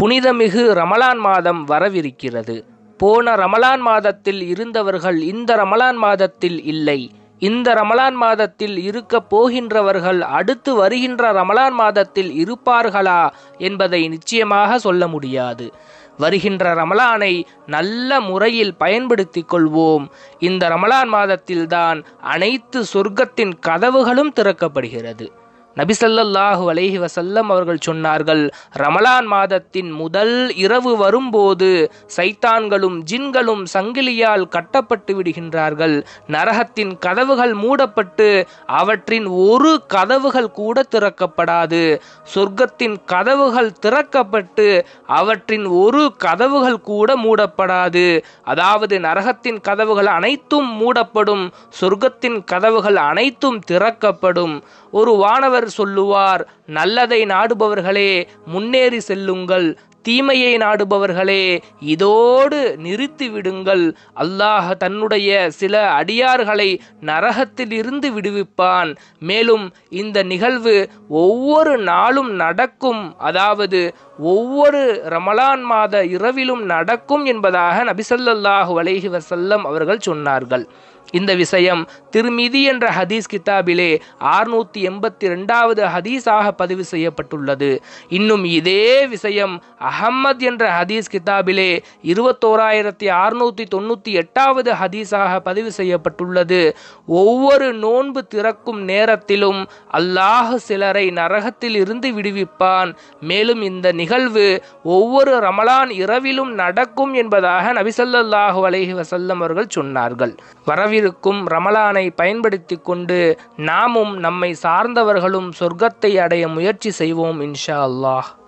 புனிதமிகு ரமலான் மாதம் வரவிருக்கிறது. போன ரமலான் மாதத்தில் இருந்தவர்கள் இந்த ரமலான் மாதத்தில் இல்லை. இந்த ரமலான் மாதத்தில் இருக்க போகின்றவர்கள் அடுத்து வருகின்ற ரமலான் மாதத்தில் இருப்பார்களா என்பதை நிச்சயமாக சொல்ல முடியாது. வருகின்ற ரமலானை நல்ல முறையில் பயன்படுத்திக் கொள்வோம். இந்த ரமலான் மாதத்தில்தான் அனைத்து சொர்க்கத்தின் கதவுகளும் திறக்கப்படுகிறது. நபிசல்லாஹு அலைஹி வசல்லம் அவர்கள் சொன்னார்கள் ரமலான் மாதத்தின் முதல் இரவு வரும்போது சைத்தான்களும் ஜின்களும் சங்கிலியால் கட்டப்பட்டு விடுகின்றார்கள். நரகத்தின் கதவுகள் மூடப்பட்டு அவற்றின் ஒரு கதவுகள் கூட திறக்கப்படாது. சொர்க்கத்தின் கதவுகள் திறக்கப்பட்டு அவற்றின் ஒரு கதவுகள் கூட மூடப்படாது. அதாவது நரகத்தின் கதவுகள் அனைத்தும் மூடப்படும் சொர்க்கத்தின் கதவுகள் அனைத்தும் திறக்கப்படும். ஒரு வானவர் சொல்லுவார் நல்லதை நாடுபவர்களே முன்னேறி செல்லுங்கள். தீமையை நாடுபவர்களே இதோடு நிறுத்தி விடுங்கள். அல்லாஹ் தன்னுடைய சில அடியார்களை நரகத்தில் இருந்து விடுவிப்பான். மேலும் இந்த நிகழ்வு ஒவ்வொரு நாளும் நடக்கும். அதாவது ஒவ்வொரு ரமலான் மாத இரவிலும் நடக்கும் என்பதாக நபிசல்லாஹு அலைஹி வசல்லம் அவர்கள் சொன்னார்கள். இந்த விஷயம் திருமிதி என்ற ஹதீஸ் கிதாபிலே ஆறுநூத்தி எண்பத்தி ரெண்டாவது ஹதீஸாக பதிவு செய்யப்பட்டுள்ளது. இன்னும் இதே விஷயம் அஹம்மத் என்ற ஹதீஸ் கிதாபிலே இருபத்தோராயிரத்தி அறுநூத்தி தொண்ணூற்றி எட்டாவது ஹதீஸாக பதிவு செய்யப்பட்டுள்ளது. ஒவ்வொரு நோன்பு திறக்கும் நேரத்திலும் அல்லாஹ் சிலரை நரகத்தில் இருந்து விடுவிப்பான். மேலும் இந்த நிகழ்வு ஒவ்வொரு ரமலான் இரவிலும் நடக்கும் என்பதாக நபிசல்லாஹு அலஹி வசல்லம் அவர்கள் சொன்னார்கள். வரவிருக்கும் ரமலானை பயன்படுத்தி கொண்டு நாமும் நம்மை சார்ந்தவர்களும் சொர்க்கத்தை அடைய முயற்சி செய்வோம் இன்ஷா அல்லாஹ்.